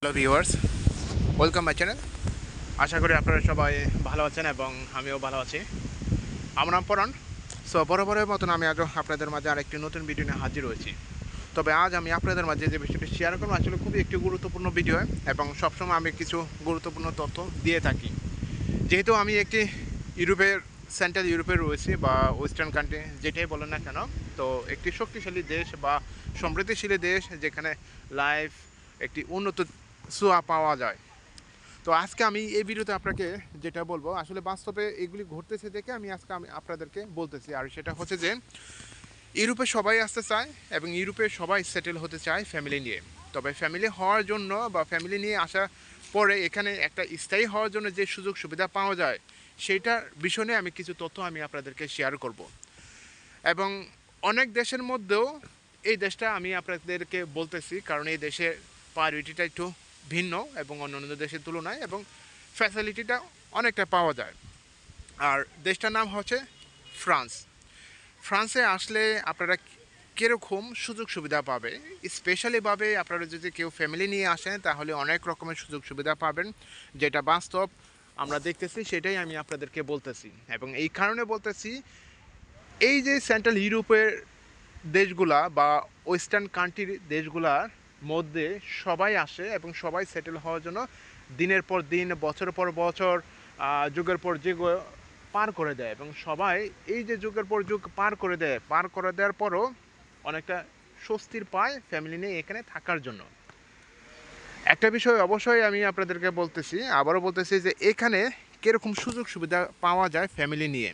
Hello viewers welcome my channel আশা করি আপনারা সবাই ভালো আছেন এবং আমিও ভালো আছি। আমার নাম পরাণ। সো বরাবরের মতন আমি আজও আপনাদের মাঝে আরেকটি নতুন ভিডিও নিয়ে হাজির হয়েছি। তবে আজ আমি আপনাদের মাঝে যে বিষয়টি শেয়ার করব, আসলে খুবই একটি গুরুত্বপূর্ণ ভিডিও এবং সবসময় আমি কিছু গুরুত্বপূর্ণ তথ্য দিয়ে থাকি। যেহেতু আমি একটি ইউরোপের সেন্ট্রাল ইউরোপে রয়েছি বা ওয়েস্টার্ন কান্ট্রি যেটাই বলেন না কেন, তো একটি শক্তিশালী দেশ বা সমৃদ্ধিশালী দেশ যেখানে লাইফ একটি উন্নত সোয়া পাওয়া যায়। তো আজকে আমি এই ভিডিওতে আপনাকে যেটা বলব, আসলে বাস্তবে এগুলি ঘটতেছে দেখে আমি আজকে আমি আপনাদেরকে বলতেছি। আর সেটা হচ্ছে যে, ইউরোপে সবাই আসতে চায় এবং ইউরোপে সবাই সেটেল হতে চায় ফ্যামিলি নিয়ে। তবে ফ্যামিলি হওয়ার জন্য বা ফ্যামিলি নিয়ে আসা পরে এখানে একটা স্থায়ী হওয়ার জন্য যে সুযোগ সুবিধা পাওয়া যায় সেইটার বিষয়ে আমি কিছু তথ্য আমি আপনাদেরকে শেয়ার করব। এবং অনেক দেশের মধ্যেও এই দেশটা আমি আপনাদেরকে বলতেছি, কারণ এই দেশের প্রায়োরিটিটা একটু ভিন্ন এবং অন্যান্য দেশের তুলনায় এবং ফ্যাসিলিটিটা অনেকটা পাওয়া যায়। আর দেশটার নাম হচ্ছে ফ্রান্স। ফ্রান্সে আসলে আপনারা কীরকম সুযোগ সুবিধা পাবে স্পেশালিভাবে আপনারা যদি কেউ ফ্যামিলি নিয়ে আসেন, তাহলে অনেক রকমের সুযোগ সুবিধা পাবেন। যেটা বাস্তব, আমরা দেখতেছি, সেটাই আমি আপনাদেরকে বলতেছি। এবং এই কারণে বলতেছি, এই যে সেন্ট্রাল ইউরোপের দেশগুলা বা ওয়েস্টার্ন কান্ট্রির দেশগুলার মধ্যে সবাই আসে এবং সবাই সেটেল হওয়ার জন্য দিনের পর দিন বছর পর বছর যুগের পর যুগ পার করে দেয় এবং সবাই এই যে যুগের পর যুগ পার করে দেয়, পার করে দেওয়ার পরও অনেকটা স্বস্তির পায় ফ্যামিলি নিয়ে এখানে থাকার জন্য। একটা বিষয় অবশ্যই আমি আপনাদেরকে বলতেছি, আবারও বলতেছি যে এখানে কীরকম সুযোগ সুবিধা পাওয়া যায় ফ্যামিলি নিয়ে?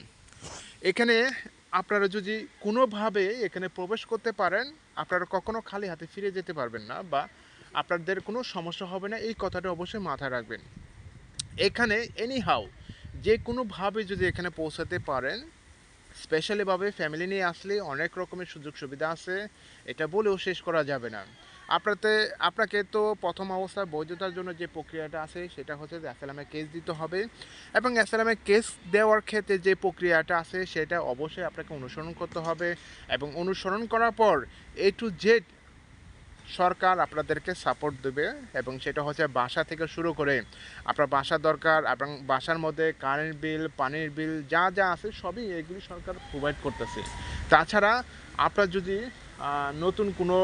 এখানে আপনারা যদি কোনোভাবে এখানে প্রবেশ করতে পারেন, আপনারা কখনো খালি হাতে ফিরে যেতে পারবেন না বা আপনাদের কোনো সমস্যা হবে না। এই কথাটা অবশ্যই মাথায় রাখবেন। এখানে এনি হাউ যে কোনোভাবে যদি এখানে পৌঁছাতে পারেন স্পেশালিভাবে ফ্যামিলি নিয়ে আসলে অনেক রকমের সুযোগ সুবিধা আছে। এটা বলেও শেষ করা যাবে না। আপনাতে, আপনাকে তো প্রথম অবস্থায় বৈধতার জন্য যে প্রক্রিয়াটা আছে, সেটা হচ্ছে যে অ্যাসালামে কেস দিতে হবে। এবং অ্যাসালামে কেস দেওয়ার ক্ষেত্রে যে প্রক্রিয়াটা আছে, সেটা অবশ্যই আপনাকে অনুসরণ করতে হবে। এবং অনুসরণ করার পর এ টু জেড সরকার আপনাদেরকে সাপোর্ট দেবে এবং সেটা হচ্ছে বাসা থেকে শুরু করে আপনার বাসা দরকার এবং বাসার মধ্যে কারেন্ট বিল পানির বিল যা যা আছে সবই এগুলি সরকার প্রোভাইড করতেছে। তাছাড়া আপনার যদি নতুন কোনো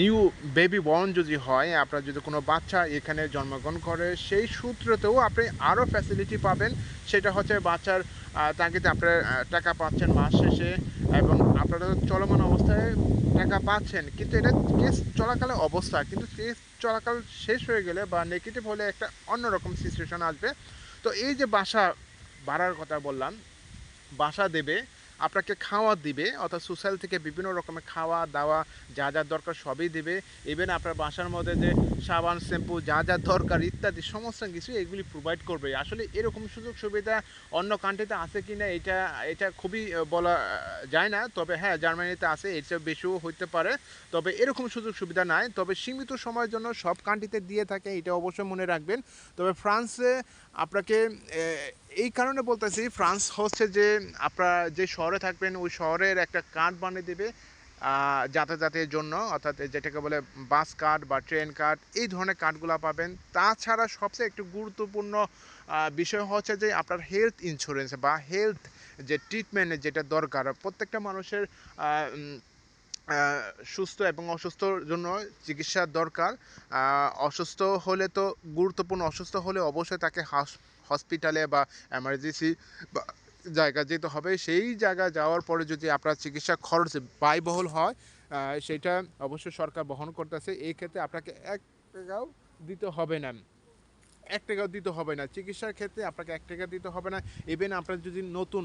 নিউ বেবি বর্ন যদি হয়, আপনার যদি কোনো বাচ্চা এখানে জন্মগ্রহণ করে, সেই সূত্রতেও আপনি আরও ফ্যাসিলিটি পাবেন। সেটা হচ্ছে বাচ্চার তাগিদে আপনার টাকা পাচ্ছেন মাস শেষে এবং আপনারা চলমান অবস্থায় টাকা পাচ্ছেন। কিন্তু এটা কেস চলাকালে অবস্থা। কিন্তু কেস চলাকাল শেষ হয়ে গেলে বা নেগেটিভ হলে একটা অন্যরকম সিচুয়েশন আসবে। তো এই যে বাসা বাড়ার কথা বললাম, বাসা দেবে আপনাকে খাওয়া দিবে, অর্থাৎ সোশ্যাল থেকে বিভিন্ন রকমের খাওয়া, দাওয়া, যা যা দরকার সবই দিবে। ইভেন আপনার বাসার মধ্যে যে সাবান, শ্যাম্পু, যা যা দরকার ইত্যাদি, সমস্ত কিছু এগুলি প্রোভাইড করবে। আসলে এরকম সুযোগ সুবিধা অন্য কান্ট্রিতে আছে কি না এটা এটা খুবই বলা যায় না। তবে হ্যাঁ জার্মানিতে আছে, এর চেয়ে বেশিও হইতে পারে। তবে এরকম সুযোগ সুবিধা নাই। তবে সীমিত সময়ের জন্য সব কান্ট্রিতে দিয়ে থাকে, এটা অবশ্যই মনে রাখবেন। তবে ফ্রান্সে আপনাকে এই কারণে বলতেছি, ফ্রান্স হচ্ছে যে আপনারা যে শহরে থাকবেন, ওই শহরের একটা কার্ড বানিয়ে দেবে যাতায়াতের জন্য, অর্থাৎ যেটাকে বলে বাস কার্ড বা ট্রেন কার্ড, এই ধরনের কার্ডগুলো পাবেন। তাছাড়া সবচেয়ে একটু গুরুত্বপূর্ণ বিষয় হচ্ছে যে আপনার হেলথ ইন্স্যুরেন্স বা হেলথ যে ট্রিটমেন্টের যেটা দরকার, প্রত্যেকটা মানুষের সুস্থ এবং অসুস্থর জন্য চিকিৎসার দরকার। অসুস্থ হলে তো গুরুত্বপূর্ণ, অসুস্থ হলে অবশ্যই তাকে হাস- হসপিটালে বা এমার্জেন্সি বা জায়গা যেতে হবে। সেই জায়গা যাওয়ার পরে যদি আপনার চিকিৎসা খরচ ব্যয়বহুল হয় সেটা অবশ্যই সরকার বহন করতেছে। এই ক্ষেত্রে আপনাকে এক টাকাও দিতে হবে না। এক টাকাও দিতে হবে না। চিকিৎসার ক্ষেত্রে আপনাকে এক টাকা দিতে হবে না। ইভেন আপনার যদি নতুন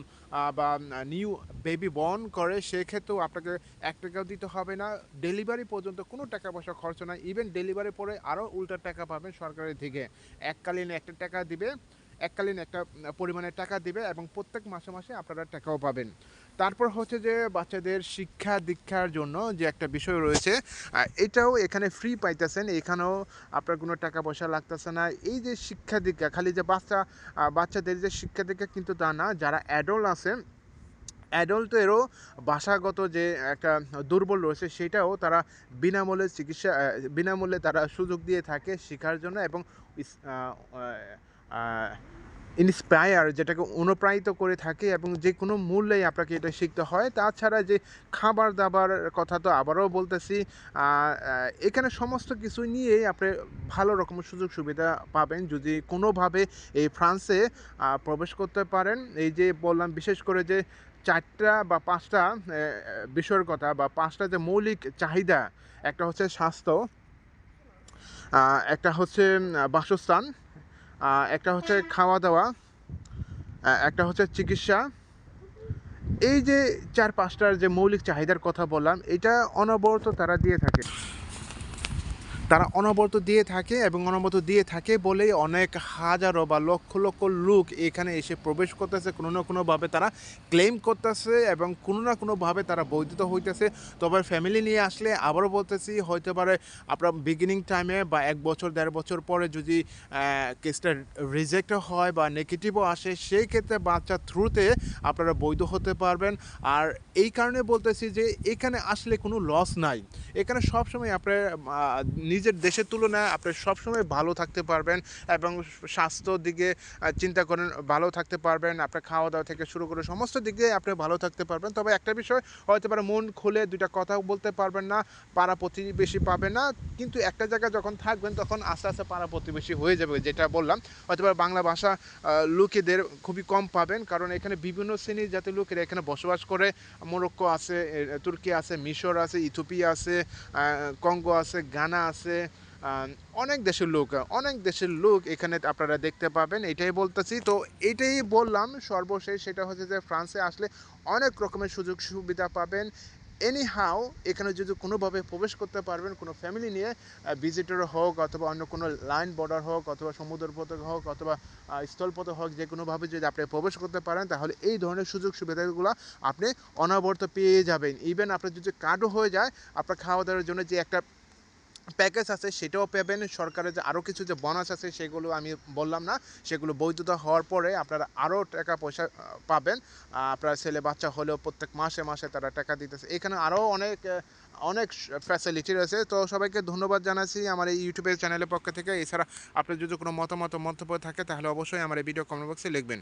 বা নিউ বেবি বর্ন করে, সেক্ষেত্রেও আপনাকে এক টাকাও দিতে হবে না। ডেলিভারি পর্যন্ত কোনো টাকা পয়সা খরচ নাই ইভেন ডেলিভারি পরে আরও উল্টা টাকা পাবেন সরকারের থেকে এককালীন একটা টাকা দিবে। এককালীন একটা উম, পরিমাণের টাকা দিবে এবং প্রত্যেক মাসে মাসে আপনারা টাকাও পাবেন। তারপর হচ্ছে যে বাচ্চাদের শিক্ষা দীক্ষার জন্য যে একটা বিষয় রয়েছে এটাও এখানে ফ্রি পাইতেছেন। এখানেও আপনার কোনো টাকা পয়সা লাগতেছে না। এই যে শিক্ষা দীক্ষা খালি যে বাচ্চা বাচ্চাদের যে শিক্ষা দীক্ষা কিন্তু তা না যারা অ্যাডল্ট আছে অ্যাডাল্টেরও ভাষাগত যে একটা দুর্বল রয়েছে সেটাও তারা বিনামূল্যে চিকিৎসা বিনামূল্যে তারা সুযোগ দিয়ে থাকে শেখার জন্য এবং ইন্সপায়ার যেটাকে অনুপ্রাণিত করে থাকে এবং যে কোনো মূল্যেই আপনাকে এটা শিখতে হয়। তাছাড়া যে খাবার দাবার কথা তো আবারও বলতেছি এখানে সমস্ত কিছু নিয়েই আপনি ভালো রকমের সুযোগ সুবিধা পাবেন। যদি কোনোভাবে এই ফ্রান্সে প্রবেশ করতে পারেন, এই যে বললাম, বিশেষ করে যে চারটা বা পাঁচটা বিষয়ের কথা বা পাঁচটা যে মৌলিক চাহিদা, একটা হচ্ছে স্বাস্থ্য একটা হচ্ছে বাসস্থান একটা হচ্ছে খাওয়া দাওয়া একটা হচ্ছে চিকিৎসা। এই যে চার পাঁচটার যে মৌলিক চাহিদার কথা বললাম, এটা অনবরত তারা দিয়ে থাকে। তারা অনবরত দিয়ে থাকে এবং অনবরত দিয়ে থাকে বলেই অনেক হাজারো বা লক্ষ লক্ষ লোক এখানে এসে প্রবেশ করতেছে। কোনো না কোনোভাবে তারা ক্লেম করতেছে এবং কোনো না কোনোভাবে তারা বৈধতা হইতেছে। তবে ফ্যামিলি নিয়ে আসলে আবারও বলতেছি হইতে পারে আপনার বিগিনিং টাইমে বা এক বছর, দেড় বছর পরে যদি কেসটা রিজেক্ট হয় বা নেগেটিভও আসে, সেই ক্ষেত্রে বাচ্চার থ্রুতে আপনারা বৈধ হতে পারবেন। আর এই কারণে বলতেছি যে এখানে আসলে কোনো লস নাই। এখানে সবসময় আপনার নিজের দেশের তুলনায় আপনি সবসময় ভালো থাকতে পারবেন এবং স্বাস্থ্য দিকে চিন্তা করেন, ভালো থাকতে পারবেন। আপনার খাওয়া দাওয়া থেকে শুরু করে সমস্ত দিকে আপনি ভালো থাকতে পারবেন। তবে একটা বিষয়, হয়তো পারে মন খুলে দুইটা কথা বলতে পারবেন না, পাড়া প্রতিবেশী পাবেন না। কিন্তু একটা জায়গায় যখন থাকবেন, তখন আস্তে আস্তে পাড়া প্রতিবেশী হয়ে যাবে, যেটা বললাম। হয়তো বাংলা ভাষা লোকেদের খুবই কম পাবেন। কারণ এখানে বিভিন্ন শ্রেণির জাতির লোকেরা এখানে বসবাস করে। মোরক্কো আছে তুর্কি আছে, মিশর আছে ইথোপিয়া আছে কঙ্গো আছে, গানা আছে আহ, অনেক দেশের লোক অনেক দেশের লোক এখানে আপনারা দেখতে পাবেন এটাই বলতেছি। তো এটাই বললাম সর্বশেষ সেটা হচ্ছে যে ফ্রান্সে আসলে অনেক রকমের সুযোগ সুবিধা পাবেন। এনি হাও এখানে যদি কোনোভাবে প্রবেশ করতে পারবেন কোনো ফ্যামিলি নিয়ে ভিজিটর হোক অথবা অন্য কোনো লাইন বর্ডার হোক অথবা সমুদ্র পথে হোক অথবা স্থলপথে হোক যে কোনোভাবে যদি আপনি প্রবেশ করতে পারেন তাহলে এই ধরনের সুযোগ সুবিধাগুলো আপনি অনবরত পেয়ে যাবেন। ইভেন আপনার যদি কার্ডও হয়ে যায় আপনার খাওয়া দাওয়ার জন্য যে একটা প্যাকেজ আছে, সেটাও পাবেন। সরকারের যে আরও কিছু যে বোনাস আছে, সেগুলো আমি বললাম না। সেগুলো বৈধতা হওয়ার পরে আপনারা আরও টাকা পয়সা পাবেন। আপনার ছেলে বাচ্চা হলেও প্রত্যেক মাসে মাসে তারা টাকা দিতেছে। এখানে আরও অনেক অনেক ফ্যাসিলিটি রয়েছে। তো সবাইকে ধন্যবাদ জানাচ্ছি আমার এই ইউটিউবের চ্যানেলের পক্ষ থেকে। এছাড়া আপনার যদি কোনো মতামত, মন্তব্য থাকে, তাহলে অবশ্যই আমার এই ভিডিও কমেন্ট বক্সে লিখবেন।